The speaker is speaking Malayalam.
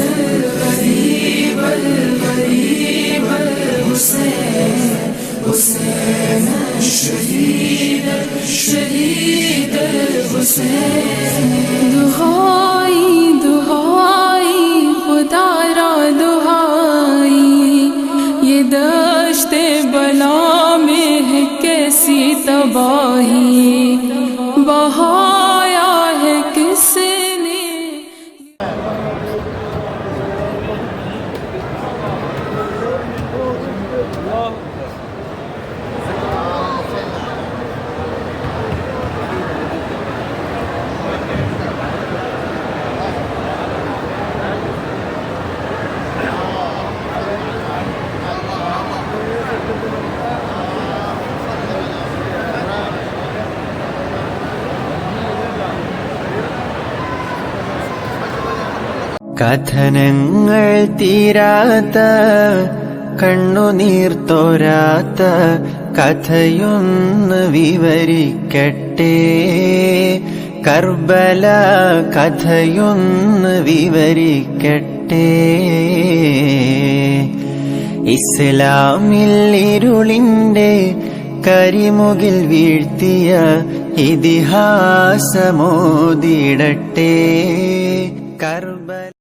الغريب الغريب الحسين حسين یہ دشت بلا میں ہے کیسی تباہی۔ കഥനങ്ങൾ തീരാത്ത കണ്ണുനീർത്തോരാത്ത കഥയൊന്ന് വിവരിക്കട്ടെ. കർബല കഥയൊന്ന് വിവരിക്കട്ടെ. ഇസ്ലാമിൽ ഇരുളിന്റെ കരിമുകിൽ വീഴ്ത്തിയ ഇതിഹാസമോതിടട്ടെ. കർബ